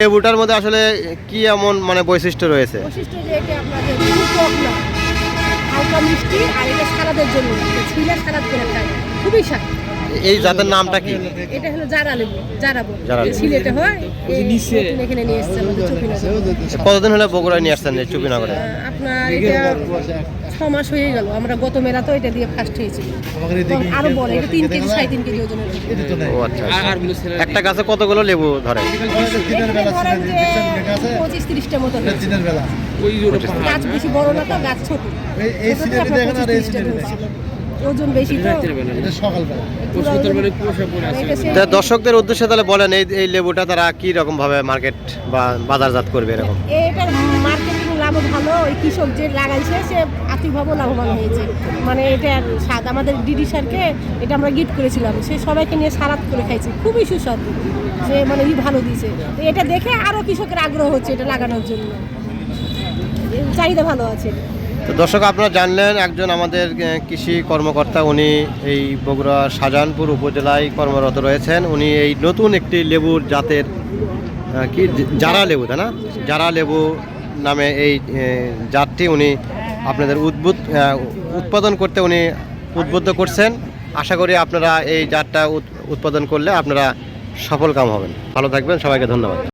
লেবুটার মধ্যে আসলে কি এমন মানে বৈশিষ্ট্য রয়েছে? বৈশিষ্ট্য যে এটা আপনাদের খুব টক না। হালকা মিষ্টি আর এটা সালাদের জন্য এটা ছিলে করে খায়। খুবই স্বাদ। এই জাতের নামটা কি? এটা হলো জারা লেবু জারাবো ছিলেটা হয়। এই নতুন এখানে নিয়ে এসছে আমাদের চুপিনগর। কতদিন হলে বগুড়ায় নিয়ে আসছেন এই চুপিনগরে? আপনার এটা ছ মাস হয়ে গেল আমরা গত মেলা তো এটা দিয়ে ফার্স্ট হয়েছি। আরও বড় এটা তিন কেজি সাড়ে তিন কেজি ওজনের। ও আচ্ছা একটা গাছে কতগুলো লেবু ধরে? পঁচিশ তিরিশটা মতো। গাছ বেশি বড় না তো গাছ ছোট। এই ছোটতে সিলেটে দেখেন আর 25 এই 30 টা ওজন বেশি তো। তা দর্শকদের উদ্দেশ্যে তাহলে বলেন এই এই লেবুটা তারা কি রকম ভাবে মার্কেট বা বাজারজাত করবে এরকম? এটার মার্কেটিং লাভ ভালো ওই কৃষক যে লাগাইছে সে আর্থিকভাবেও লাভবান হয়েছে। মানে এটা এক স্বাদ। আমাদের ডিডি স্যারকে এটা আমরা গিফট করেছিলাম। সে সবাইকে নিয়ে সারাত করে খাইছে। খুবই সুস্বাদু। সে মানে ই ভালো দিয়েছে। এটা দেখে আরও কৃষকের আগ্রহ হচ্ছে এটা লাগানোর জন্য। চাহিদা ভালো আছে। তো দর্শক, আপনারা জানলেন, একজন আমাদের কৃষি কর্মকর্তা, উনি এই বগুড়া শাহজাহানপুর উপজেলায় কর্মরত রয়েছেন। উনি এই নতুন একটি লেবুর জাতের কি? জারা লেবু, তাই না? জারা লেবু নামে এই জাতটি উনি আপনাদের উদ্বুদ্ধ উৎপাদন করতে উনি উদ্বুদ্ধ করছেন। আশা করি আপনারা এই জাতটা উৎ- উৎপাদন করলে আপনারা সফল কাম হবেন। ভালো থাকবেন, সবাইকে ধন্যবাদ।